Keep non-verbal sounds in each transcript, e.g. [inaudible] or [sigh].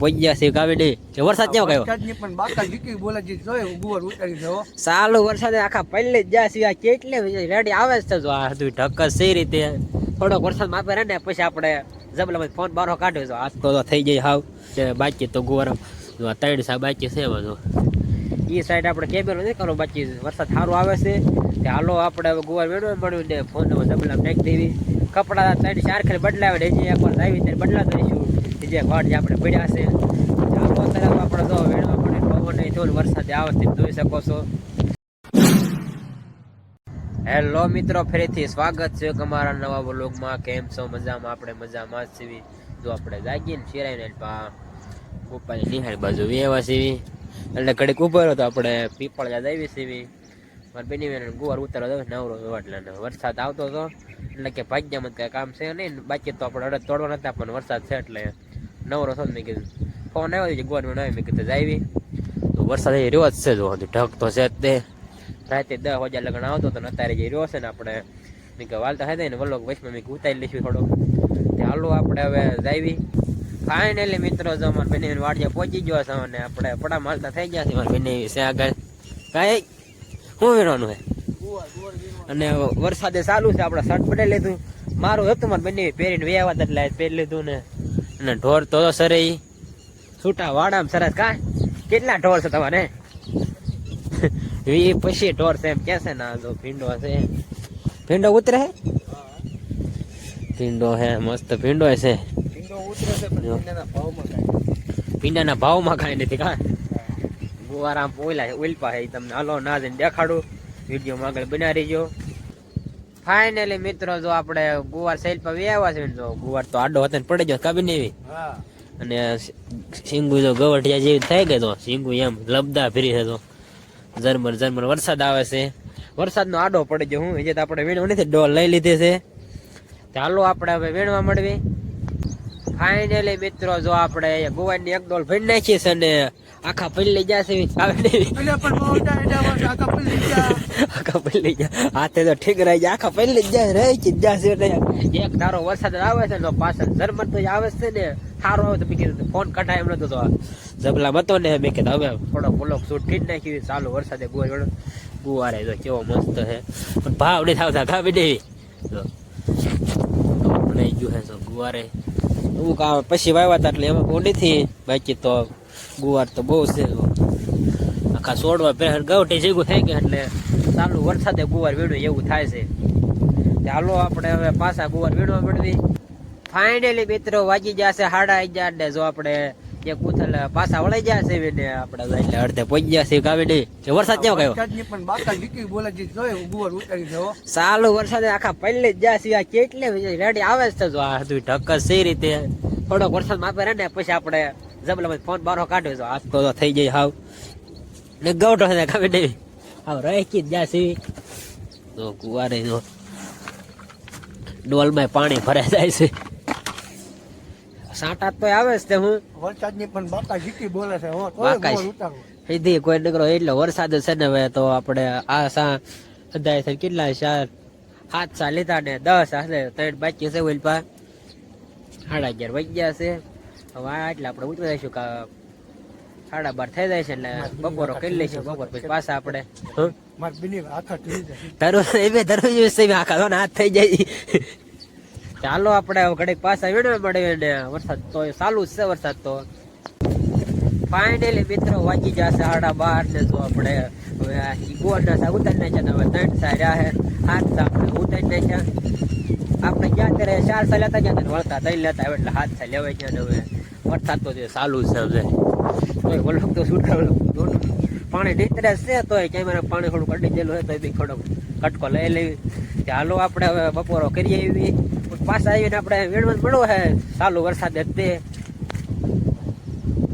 પહોંચ્યા છે કે વરસાદ કેવો ગયો? વરસાદની પણ બાકા જીકી બોલે જે જોયે ગુવાર ઉતારી દો સાલો વરસાદ આખા પહેલે જ જ્યાં આ કેટલે રેડી આવે છે જો આ બધું છે રીતે. થોડોક વરસાદ માપે રહે ને પછી આપણે જબલામાં ફોન બારો કાઢ્યો છો. આજ તો થઈ જાય હાવ. તે બાકી તો ગુવાર ત્રણ સા બાકી છે બધું. એ સાઈડ આપણે કેમેરો નહીં કરો બાકી વરસાદ સારો આવે છે. તે હાલો આપણે હવે ગુવાર મેળવે મળ્યું ને ફોન જબલામાં નાખી દેવી. કપડા ત્રણ ચાર ખેલ બદલાવે ને હજી એકવાર આવી ત્યારે બદલાતા રહીશું બીજે ઘોડ જે આપણે પડ્યા છે ચાલો તરફ આપણે જો વેણવા મળે પવન નહીં થોડું વરસાદ આવે છે જોઈ શકો છો. હેલો મિત્રો, ફરીથી સ્વાગત છે અમારા નવા બ્લોગમાં કેમ છો? મજામાં? આપણે મજામાં જ છીએ. જો આપણે જાગીને શિરાઈને પા ગોપાની નિહાળ બાજુ વેવા સીવી એટલે ઘડીક ઊભો રહ્યો તો આપણે પીપળ યાદ આવી સીવી મારે બેની બેન ગુવાર ઉતારો દો, નવરો હતો એટલે વરસાદ આવતો હતો એટલે કે ભાગ્યમાં કાંઈ કામ છે નહીં બાકી તો આપણે અડદ તોડવા નતા પણ વરસાદ છે એટલે નવરો થયો મેં કીધું, ફોન આવ્યો છે ગુવાર મેં કીધું જાવી. તો વરસાદ એ રહ્યો જ છે, જો ઢગ તો છે જ તે. રાતે દસ વાગ્યા લગ્ન આવતો તો અત્યારે જે રહ્યો છે ને આપણે, મેં કે વાલતા હતા ને વલ્લો વચમાં મેં ઉતારી લઈશું થોડો ચાલો આપણે હવે જાવી. ફાઇનલી મિત્રો, જો અમારા બેને વાડિયા પહોંચી ગયો છે અને આપણે પડા મારતા થઈ ગયા છે મારા બેને છે આગળ. કાંઈ? શું વેરવાનું છે અને વરસાદે ચાલુ છે, આપણે શર્ટ પડાવી લીધું. મારું હતું, મારે બંને પહેરીને વેવા એટલે પહેરી લીધું ને. અને ઢોર તો સરે છૂટા વાડામાં સરસ કા? કેટલા ઢોર છે તમારે? [laughs] એ પછી ઢોર છે એમ કે છે ના જો ભીંડો છે ભીંડો ઉતરે હે? ભીંડો હે મસ્ત ભીંડો છે ભીંડો ઉતરે છે પણ ભીંડાના ભાવમાં કાંઈ નથી. કા? ગુવારા ઓઈલા ઉલપા હે તમને હાલો ના જઈને દેખાડું. વીડિયો આગળ બનાવી રહીજો. ફાઇનલી મિત્રો જો આપણે ગુવાર સેલ પર વ્યાવા છે જો ગુવાર તો આડો હતો ને પડી ગયો કાબી ને એવી. હા. અને સિંગુ જો ગવઠિયા જેવી થઈ ગઈ તો સિંગુ એમ લબદા ફરી છે તો ઝરમર ઝરમર વરસાદ આવે છે. વરસાદનો આડો પડી ગયો હું હજી તો આપણે વીણવા નથી ડોલ લઈ લીધી છે. ચાલો આપણે હવે વીણવા મળવી. ફાઇનલી મિત્રો જો આપણે ગોવાની એક ડોલ ભરી નાખીએ છે ને આખા પલ્લી જશે આખા પલ્લી ગયા. હાથે તો ઠીક રહી જાય આખા પલ્લી જાય રહી જ જશે એટલે એક ધારો વરસાદ આવે છે ને પાછળ જર્મન તો આવે છે ને. સારો આવે તો મેં કીધું ફોન કઢાય એમ નતો તો જબલા મતો ને મેં કીધું હવે થોડો બ્લોક શૂટ કરી નાખ્યું ચાલુ વરસાદે ગુવાર ગુવારે તો કેવો મસ્ત છે. પણ ભાવ નહીં થાવતા ખાવી નહીં જો નહીં ગયું હે તો ગુવારે કામ પછી વાવ્યા હતા એટલે એમાં ઊંડીથી બાકી તો ગુવાર તો બહુ છે. આખા સોડવા પહેર ગવટી જેવું થઈ ગયા એટલે ચાલુ વરસાદે ગુવાર વીણું એવું થાય છે. ચાલો આપણે હવે પાછા ગુવાર વેડવા મળવી ફાઇનલી મિત્રો વાગી જશે સાડા અગિયાર ને જો આપણે એક કુથલ પાછા વળાઈ ગયા છે ને આપણે એટલે અડધે પહોંચી ગયા છે કાવી નહીં કે વરસાદ કેવો કયો પણ બાકા જીકી બોલા જે જોય ગુવાર ઉતરી દો સાલો વરસાદે આખા પહેલે જ જ્યાં આ કેટલે રેડી આવે જ છે જો આ બધું ઢક્કસ છે રીતે. થોડોક વરસાદ માપે રહે ને પછી આપણે જબલામાં ફોન બારો કાઢ્યો છે આજ તો થઈ જાય હાવ. ને ગવટો છે કાવી નહીં હાવ રહી કી જ્યાં છે. તો કુવારે જો ડોલમાં પાણી ભરાઈ જાય છે. સાંટા તો આવે જ હું હું. વરસાદની પણ બાકા જીકી બોલે છે હો તો સીધી કોઈ નીકળો એટલો વરસાદ છે ને હવે તો આપણે આ સા અધાય છે કેટલા ચાર સાત સા લીધા ને દસ હશે ત્રણ બાકી છે ઓઈલ પા સાડા અગિયાર વાગી ગયા છે. હવે એટલે આપણે ઉતરી જઈશું કા સાડા બાર થઈ જાય છે એટલે બપોરો કરી લઈશું બપોર પછી પાછા આપણે. હં? માર બિની આખા છે હાથ થઈ જાય. ચાલો આપણે ઘડીક પાછા વીણવા મળે ને વરસાદ તો ચાલુ જ છે વરસાદ તો. ફાઇનલી મિત્રો વાંચી જશે સાડા બાર ને જો આપણે હવે આ ગોળના સા ઉતારી નાખ્યા ને હવે ત્રણ સા રહ્યા છે. હાથ આપણે ઉતારી નાખ્યા. આપણે ક્યાં ત્યારે ચાર સા લેતા ગયા ને વળતા થઈ લેતા એટલે હાથ સા લેવાય ગયા ને હવે. વરસાદ તો જે ચાલુ છે હવે. તોય વલોક તો કરવું પાણી નીતરે છે તોય કેમેરા પાણી થોડું કડી દેલું હોય તો બી થોડોક કટકો લઈ લેવી. હાલો આપણે હવે બપોરો કરી આવી પાછા આવીને આપણે વેડમાં મળવો છે ચાલુ વરસાદ તે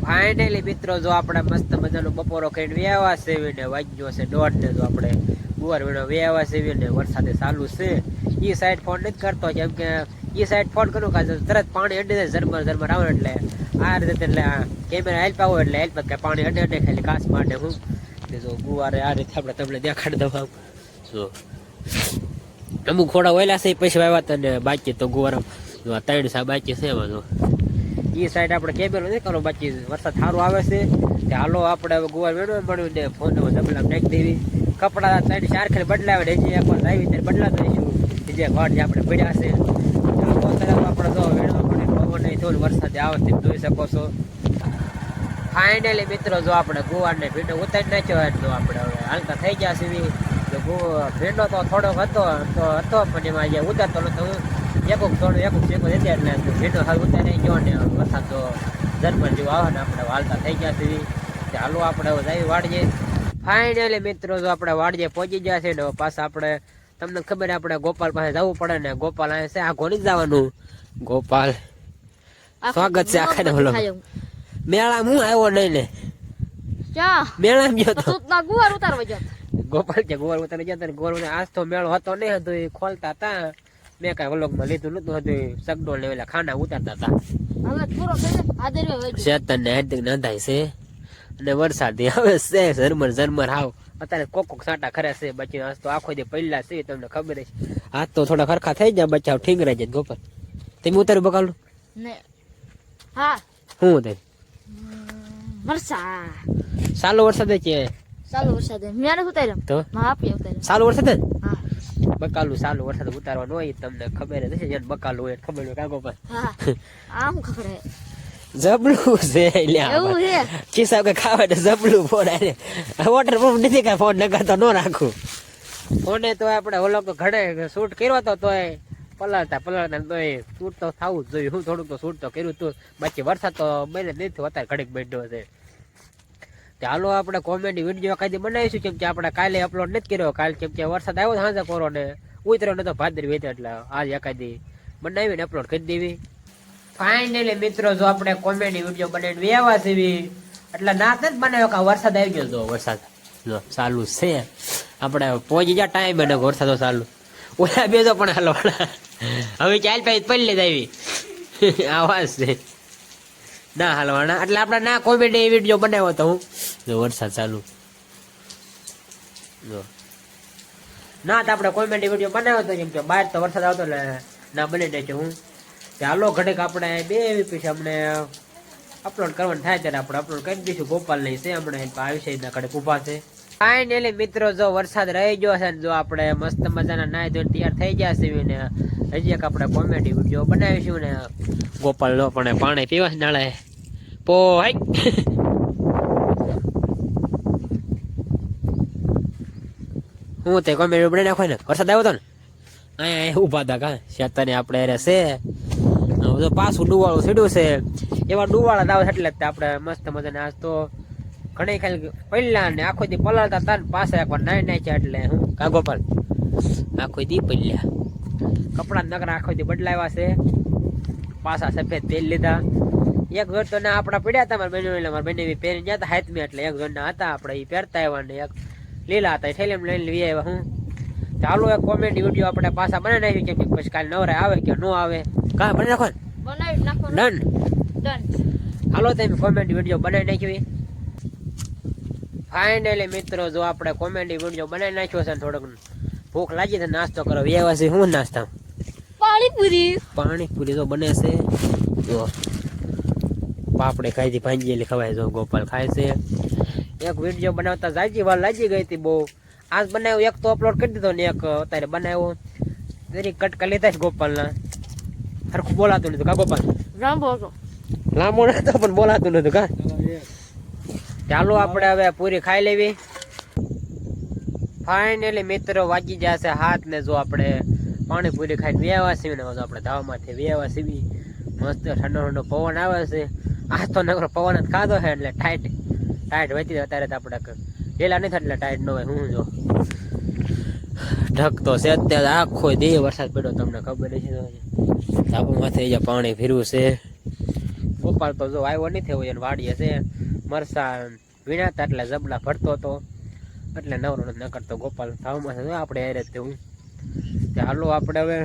ફાઇનલી મિત્રો, જો આપણે મસ્ત મજાનો બપોરો કરીને વ્યાવા સેવીને વાગ્યો છે દોઢ ને જો આપણે ગુવાર વીણો વ્યાવા સેવીને વરસાદે ચાલુ છે. એ સાઈડ ફોન નથી કરતો, કેમ કે એ સાઈડ ફોન કરું કે તરત પાણી અડી જાય, ઝરમર ઝરમર આવે એટલે આ રીતે એટલે કેમેરા હેલ્પ આવો એટલે હેલ્પ કે પાણી અડે અડે ખાલી કાચ માટે હું. જો ગુવારે આ રીતે આપણે તમને દેખાડી દઉં જો. અમુક ખોડા ઓયલા છે, પછી વાવ્યા હતા ને બાકી તો ગુવાર જો ત્રણ સા બાકી છે બધું એ સાઈડ આપણે કેબેલ નહીં કરો બાકી વરસાદ સારો આવે છે. કે હાલો આપણે હવે ગુવાર વેણવા મળ્યું ને ફોન ડબલા નાખી દેવી. કપડા સાઈડ ચાર ખેલ બદલાવે ને જે આપણે આવી ત્યારે બદલા રહીશું જે ઘર જે આપણે પડ્યા છે. આખો આપણે તો વેણવા પડે, પવન નહીં થયું વરસાદ આવે તેમ જોઈ શકો છો. ફાઇનલી મિત્રો, જો આપણે ગુવારને ભીડો ઉતારી નાખ્યો હોય તો આપણે હવે હાલતા થઈ ગયા સીવી તો ભીંડો તો થોડોક હતો તો હતો પણ એમાં જે ઉતારતો નતો. એકુક થોડું એકુક શેકો દેતી એટલે ભીંડો હાલ ઉતારી ગયો ને વરસાદ તો જન્મ જેવું આવે ને આપણે હાલતા થઈ ગયા સુધી ચાલો આપણે જાય જઈ ફાઇનલી મિત્રો જો આપણે વાડીએ પહોંચી ગયા છે ને પાછા આપણે તમને ખબર આપણે ગોપાલ પાસે જવું પડે ને ગોપાલ અહીંયા છે આ ઘોડી જ જવાનું. ગોપાલ સ્વાગત છે આખા બોલો. મેળા હું આવ્યો નહીં ને? મેળા ગયો તો. ગુવાર ઉતારવા જત ગોપાલ કે ગોળ ઉતારે જતા ગોળ ઉતારે આજ તો મેળો હતો નહીં હતો એ ખોલતા હતા. મેં કાંઈ વ્લોગમાં લીધું નતું હતું સગડો ઓલા ખાના ઉતારતા હતા. શેતન ને હાર્દિક નોંધાય છે. અને વરસાદ આવે છે ઝરમર ઝરમર હાવ. અત્યારે કોક કોક સાટા ખરે છે બાકી આજ તો આખો દે પહેલા છે તમને ખબર છે આજ તો થોડા ખરખા થઈ જાય બચ્ચા ઠીંગરાઈ જાય ગોપાલ. તમે ઉતાર્યું બકાલું ને હા. શું ઉતાર્યું વરસાદ. સાલો વરસાદ છે. ચાલો વરસાદ. મેં નથી ઉતાર્યો. તો? માં આપી ઉતાર્યો. સાલો વરસાદ હા. બકાલું સાલું વરસાદ ઉતારવાનો હોય તમને ખબર જ જેને બકાલું હોય ખબર હોય કાં ગોપાલ હા. આ હું ખબર હે. જબલું છે એવું છે? ખિસ્સા કે ખાવા ને જબલું ફોન આલે વોટર પ્રૂફ નથી કાંઈ ફોન નકર તો ન રાખું. ફોને તો આપણે ઓલો તો ઘડે શૂટ કર્યો તો તોય પલળતા પલળતા તોય શૂટ તો થવું જ જોઈએ. હું થોડુંક તો શૂટ તો કર્યું તું. બાકી વરસાદ તો બને નથી અત્યારે ઘડીક બેઠો છે. તે હાલો આપણે કોમેડી વીડિયો કાંઈ બનાવીશું, કેમ કે આપણે કાલે અપલોડ નથી કર્યો. કાલે કેમ કે વરસાદ આવ્યો સાંજે કોરો ને ઉતર્યો નતો, ભાદર વેચે એટલે આજ એકાદી બનાવીને અપલોડ કરી દેવી. ફાઇનલી મિત્રો, જો આપણે કોમેડી વીડિયો બનાવીને વ્યવા સીવી એટલે ના જ બનાવ્યો કે વરસાદ આવી ગયો. જો વરસાદ ચાલુ છે. આપણે પહોંચી ગયા ટાઈમ અને વરસાદ ચાલુ. ઓલા બેજો પણ હાલો. હવે ચાલ પાઈ પડી જ આવી. [laughs] આવાજ છે. ના હાલવાના. એટલે આપણે ના કોમેડી વીડિયો બનાવ્યો તો હું. જો વરસાદ ચાલુ. જો. ના તો આપણે કોમેડી વીડિયો બનાવ્યો હતો કેમ કે બહાર તો વરસાદ આવતો એટલે ના બની નાખ્યો હું. ચાલો ઘડીક આપણે બે વીપીસ અમને અપલોડ કરવાનું થાય ત્યારે આપણે અપલોડ કરી દઈશું. ગોપાલ નહીં છે હમણાં આવી છે ઘડીક ઊભા છે. ફાઇનલી મિત્રો જો વરસાદ રહી ગયો છે ને જો આપણે મસ્ત મજાના નાય ધોઈને તૈયાર થઈ ગયા છે ને હજી એક આપણે કોમેડી વીડિયો બનાવીશું ને. ગોપાલ નો પણ પાણી પીવા છે નાળે. હાઈ [laughs] હું તે કોમેડી બનાવી નાખો ને વરસાદ આવ્યો હતો ને? અહીંયા ઊભા હતા કા? શેતાને આપણે અરે છે. હવે પાછું ડુવાળું સીડું છે. એવા ડુવાળા દાવ એટલે જ આપણે મસ્ત મજાને આજ તો ઘણી ખાલી પહેલા ને આખો દી પલાળતા હતા ને પાછા એકવાર નાઈ નાખ્યા એટલે હું કાગો પર આખો દી પલ્યા કપડા નકરા આખો દી બદલાવ્યા છે. પાછા સફેદ તેલ લીધા. એક જોડ તો ના આપણા પડ્યા હતા મારા બહેનો એટલે મારા બેને બી પહેરી ગયા હતા હાથમી એટલે એક જોડના હતા આપણે એ પહેરતા આવ્યા ને એક લીલા હતા એ થેલીમાં લઈને લઈ આવ્યા હું. ચાલો એક કોમેડી વીડિયો આપણે પાછા બનાવી નાખી કેમ કે પછી કાલે નવરા આવે કે ન આવે. કા બનાવી નાખો બનાવી નાખો ડન. ડન. હાલો તમે કોમેડી વીડિયો બનાવી નાખી ફાઇનલી મિત્રો જો આપણે કોમેડી વીડિયો બનાવી નાખ્યો છે થોડોક ભૂખ લાગી છે નાસ્તો કરો. વ્યવસ્થિત હું નાસ્તા પાણીપુરી. પાણીપુરી તો બને છે. જો. પાપડે ખાઈ હતી ભાંજીએલી ખવાય જો ગોપાલ ખાય છે. એક વીડિયો બનાવતા જાજી વાર લાગી ગઈ હતી બહુ. આજ બનાવ્યો એક તો અપલોડ કરી દીધો ને એક અત્યારે બનાવ્યો. જરીક કટકા લીધા છે ગોપાલના. સરખું બોલાતું નતું કા ગોપાલ? હતો. લાંબો નતો પણ બોલાતું નતું કા? ચાલો આપણે હવે પૂરી ખાઈ લેવી. ફાઇનલી મિત્રો વાગી જશે હાથ ને જો આપણે પાણીપુરી ખાઈને વેવા સીવી ને આપણે ધાવામાંથી વેવા સીવી. મસ્ત ઠંડો ઠંડો પવન આવે છે. આજ તો નકરો પવન જ ખાધો છે એટલે ટાઈટ ટાઈટ વધી અત્યારે તો આપણે ઢેલા થાય એટલે ટાઈટ ન હોય, હું જો. ઢકતો છે અત્યારે આખો દેહ વરસાદ પડ્યો તમને ખબર છે ધાબામાંથી જાય પાણી ફીરવું છે. ગોપાલ તો જો આવ્યો નહીં થયો એને વાડીએ છે. મરસા વીણાતા એટલે જબલા ભરતો હતો. એટલે નવરો ન કરતો ગોપાલ થાવમાં આપણે તે હું હાલો આપણે હવે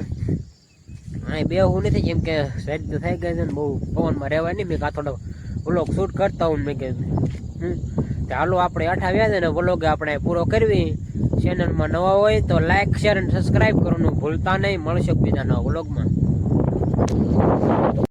અહીં બે હું નથી કેમ કે સાઈડ તો થઈ ગઈ છે ને બહુ પવનમાં રહેવાય નહીં મેં કાં થોડો વ્લોગ શૂટ કરતા હું મેં કીધું. તે આપણે અઠાવ્યા છે ને વ્લોગ આપણે પૂરો કરવી. ચેનલમાં નવા હોય તો લાઈક શેર અને સબસ્ક્રાઈબ કરવાનું ભૂલતા નહીં. મળશે બીજા નવા વ્લોગમાં